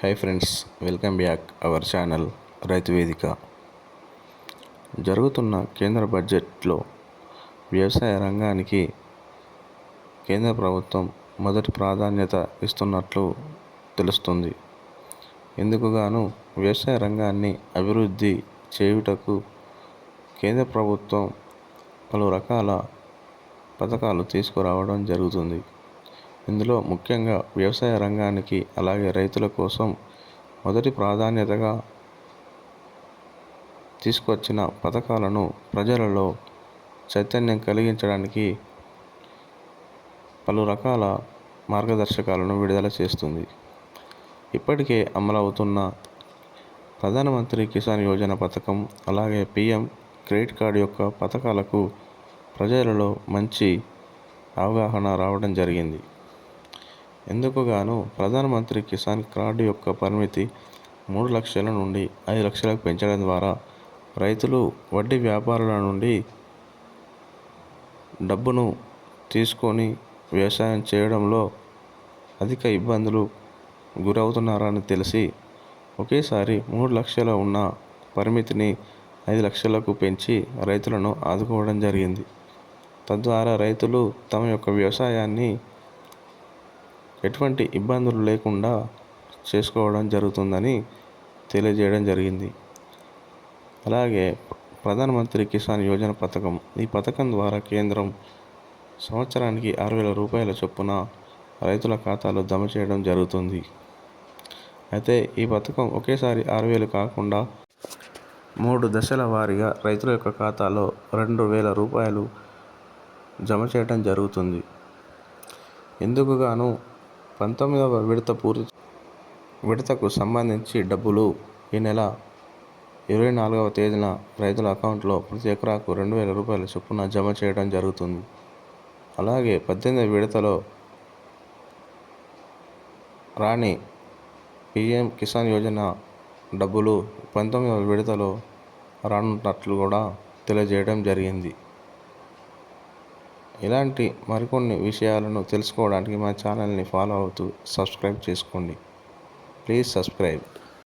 Hi friends welcome back our channel Raithu Vedika జరుగుతున్న కేంద్ర బడ్జెట్లో వ్యవసాయ రంగానికి కేంద్ర ప్రభుత్వం మొదటి ప్రాధాన్యత ఇస్తున్నట్లు తెలుస్తుంది. ఎందుకుగాను వ్యవసాయ రంగాన్ని అభివృద్ధి చేయుటకు కేంద్ర ప్రభుత్వం పలు రకాల పథకాలు తీసుకురావడం జరుగుతుంది. ఇందులో ముఖ్యంగా వ్యవసాయ రంగానికి అలాగే రైతుల కోసం మొదటి ప్రాధాన్యతగా తీసుకొచ్చిన పథకాలను ప్రజలలో చైతన్యం కలిగించడానికి పలు రకాల మార్గదర్శకాలను విడుదల చేస్తుంది. ఇప్పటికే అమలవుతున్న ప్రధానమంత్రి కిసాన్ యోజన పథకం అలాగే పిఎం క్రెడిట్ కార్డు యొక్క పథకాలకు ప్రజలలో మంచి అవగాహన రావడం జరిగింది. ఇందుకుగాను ప్రధానమంత్రి కిసాన్ కార్డు యొక్క పరిమితి మూడు లక్షల నుండి ఐదు లక్షలకు పెంచడం ద్వారా రైతులు వడ్డీ వ్యాపారుల నుండి డబ్బును తీసుకొని వ్యవసాయం చేయడంలో అధిక ఇబ్బందులు గురవుతున్నారని తెలిసి ఒకేసారి మూడు లక్షల ఉన్న పరిమితిని ఐదు లక్షలకు పెంచి రైతులను ఆదుకోవడం జరిగింది. తద్వారా రైతులు తమ యొక్క వ్యవసాయాన్ని ఎటువంటి ఇబ్బందులు లేకుండా చేసుకోవడం జరుగుతుందని తెలియజేయడం జరిగింది. అలాగే ప్రధానమంత్రి కిసాన్ యోజన పథకం. ఈ పథకం ద్వారా కేంద్రం సంవత్సరానికి ఆరు వేల రూపాయల చొప్పున రైతుల ఖాతాలో జమ చేయడం జరుగుతుంది. అయితే ఈ పథకం ఒకేసారి ఆరు వేలు కాకుండా మూడు దశల వారీగా రైతుల యొక్క ఖాతాలో రెండు వేల రూపాయలు జమ చేయడం జరుగుతుంది. ఇందుకు గాను పంతొమ్మిదవ విడత పూర్తి విడతకు సంబంధించి డబ్బులు ఈ నెల ఇరవై నాలుగవ తేదీన రైతుల అకౌంట్లో ప్రతి ఎకరాకు రెండు వేల రూపాయల చొప్పున జమ చేయడం జరుగుతుంది. అలాగే పద్దెనిమిది విడతలో రాణి పిఎం కిసాన్ యోజన డబ్బులు పంతొమ్మిదవ విడతలో రానున్నట్లు కూడా తెలియజేయడం జరిగింది. ఇలాంటి మరికొన్ని విషయాలను తెలుసుకోవడానికి మా ఛానల్ని ఫాలో అవుతూ సబ్స్క్రైబ్ చేసుకోండి. Please subscribe.